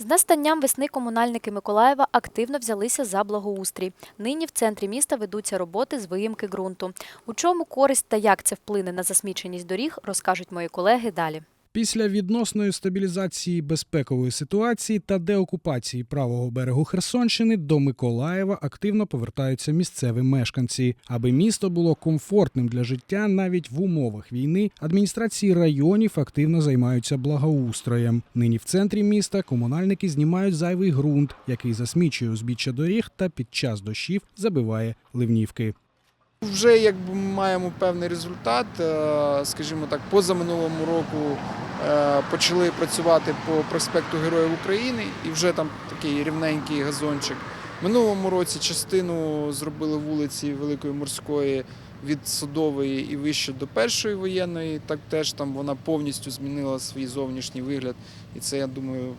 З настанням весни комунальники Миколаєва активно взялися за благоустрій. Нині в центрі міста ведуться роботи з виїмки ґрунту. У чому користь та як це вплине на засміченість доріг, розкажуть мої колеги далі. Після відносної стабілізації безпекової ситуації та деокупації правого берегу Херсонщини до Миколаєва активно повертаються місцеві мешканці. Аби місто було комфортним для життя навіть в умовах війни, адміністрації районів активно займаються благоустроєм. Нині в центрі міста комунальники знімають зайвий ґрунт, який засмічує узбіччя доріг та під час дощів забиває ливнівки. Вже якби маємо певний результат. Е, Скажімо так, позаминулому року е, почали працювати по проспекту Героїв України і вже там такий рівненький газончик. Минулому році частину зробили вулиці Великої морської від Садової і вище до першої воєнної. Так теж там вона повністю змінила свій зовнішній вигляд. І це, я думаю,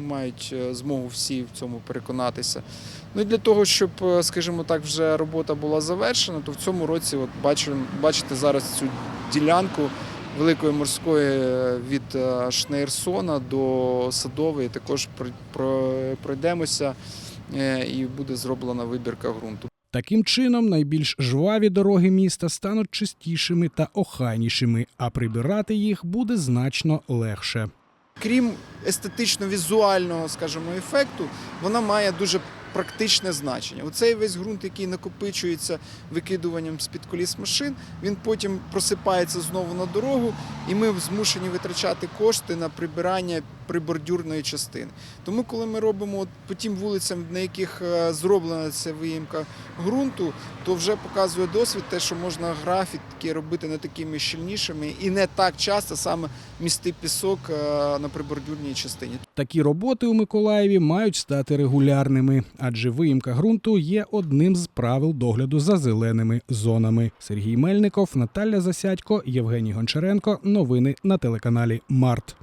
мають е, змогу всі в цьому переконатися. Ну і для того, щоб, е, скажімо так, вже робота була завершена, то в цьому році, от бачимо, бачите зараз цю ділянку великої морської е, від е, Шнейрсона до Садової. Також про- пройдемося е, і буде зроблена вибірка ґрунту. Таким чином, найбільш жваві дороги міста стануть чистішими та охайнішими, а прибирати їх буде значно легше. Крім естетично-візуального, скажімо, ефекту, вона має дуже практичне значення. Оцей весь ґрунт, який накопичується викидуванням з-під коліс машин, він потім просипається знову на дорогу, і ми змушені витрачати кошти на прибирання прибордюрної частини. Тому, коли ми робимо от по тим вулицям, на яких е, зроблена ця виїмка ґрунту, то вже показує досвід те, що можна графіки робити не такими щільнішими і не так часто саме місти пісок е, на прибордюрній частині. Такі роботи у Миколаєві мають стати регулярними, адже виїмка ґрунту є одним з правил догляду за зеленими зонами. Сергій Мельников, Наталя Засядько, Євгеній Гончаренко. Новини на телеканалі Март.